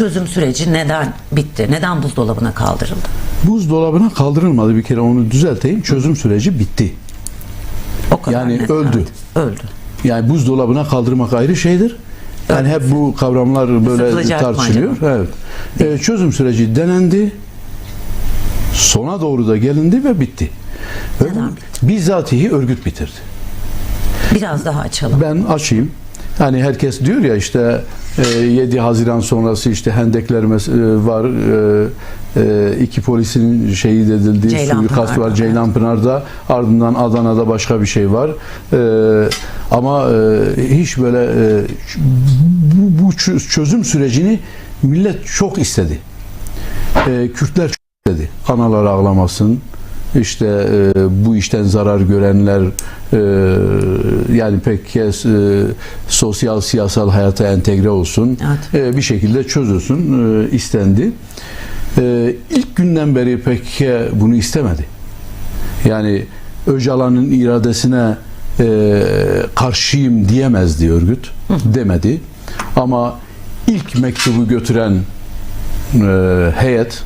Çözüm süreci neden bitti? Neden buzdolabına kaldırıldı? Buzdolabına kaldırılmadı bir kere onu düzelteyim. Çözüm süreci bitti. O kadar Yani net, öldü. evet. Öldü. Yani buzdolabına kaldırmak ayrı şeydir. Yani hep bu kavramlar böyle Isıtılacak mı tartışılıyor. Evet. Ee, çözüm süreci denendi. Sona doğru da gelindi ve bitti. Neden Bizzatihi örgüt bitirdi. Biraz daha açalım. Ben açayım. Hani herkes diyor ya işte e, 7 Haziran sonrası işte hendekler e, var. e, e, iki polisin şehit edildiği suikast var Ceylanpınar'da. Ardından Adana'da başka bir şey var. E, ama e, hiç böyle e, bu, bu çö- çözüm sürecini millet çok istedi. E, Kürtler çok istedi. Analar ağlamasın. İşte e, bu işten zarar görenler e, yani pek kez e, sosyal siyasal hayata entegre olsun. Evet. E, bir şekilde çözülsün e, istendi. E, ilk günden beri pek bunu istemedi. Yani Öcalan'ın iradesine e, karşıyım diyemezdi örgüt. Demedi. Ama ilk mektubu götüren e, heyet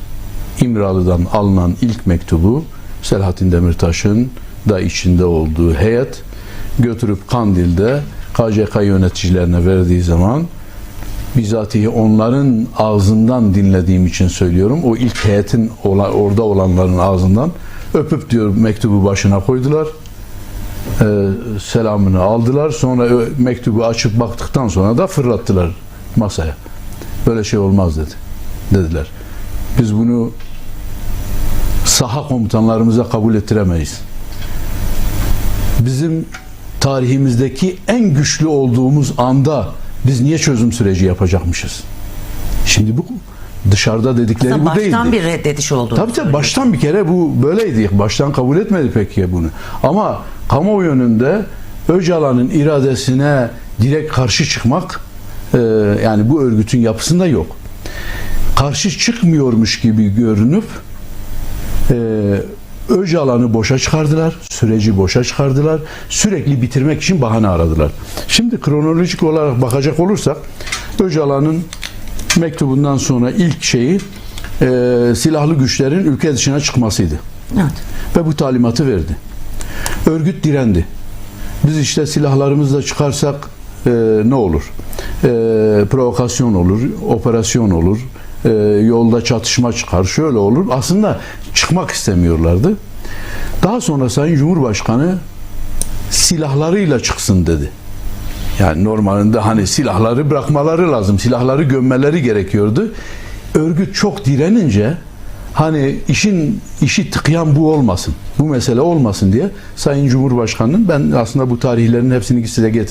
İmralı'dan alınan ilk mektubu Selahattin Demirtaş'ın da içinde olduğu heyet götürüp Kandil'de KCK yöneticilerine verdiği zaman bizatihi onların ağzından dinlediğim için söylüyorum. O ilk heyetin orada olanların ağzından öpüp diyor mektubu başına koydular. Ee, selamını aldılar. Sonra mektubu açıp baktıktan sonra da fırlattılar masaya. Böyle şey olmaz dedi. Dediler. Biz bunu saha komutanlarımıza kabul ettiremeyiz. Bizim tarihimizdeki en güçlü olduğumuz anda biz niye çözüm süreci yapacakmışız? Şimdi bu dışarıda dedikleri Aslında bu değildi. baştan bir reddediş oldu. Tabii tabii baştan bir kere bu böyleydi. Baştan kabul etmedi pek ya bunu. Ama kamuoyu önünde Öcalan'ın iradesine direkt karşı çıkmak e, yani bu örgütün yapısında yok. Karşı çıkmıyormuş gibi görünüp e, Öcalan'ı boşa çıkardılar, süreci boşa çıkardılar, sürekli bitirmek için bahane aradılar. Şimdi kronolojik olarak bakacak olursak Öcalan'ın mektubundan sonra ilk şeyi e, silahlı güçlerin ülke dışına çıkmasıydı. Evet. Ve bu talimatı verdi. Örgüt direndi. Biz işte silahlarımızla çıkarsak e, ne olur? E, provokasyon olur, operasyon olur, e, yolda çatışma çıkar, şöyle olur. Aslında çıkmak istemiyorlardı. Daha sonra Sayın Cumhurbaşkanı silahlarıyla çıksın dedi. Yani normalinde hani silahları bırakmaları lazım, silahları gömmeleri gerekiyordu. Örgüt çok direnince hani işin işi tıkayan bu olmasın, bu mesele olmasın diye Sayın Cumhurbaşkanı'nın ben aslında bu tarihlerin hepsini size getirdim.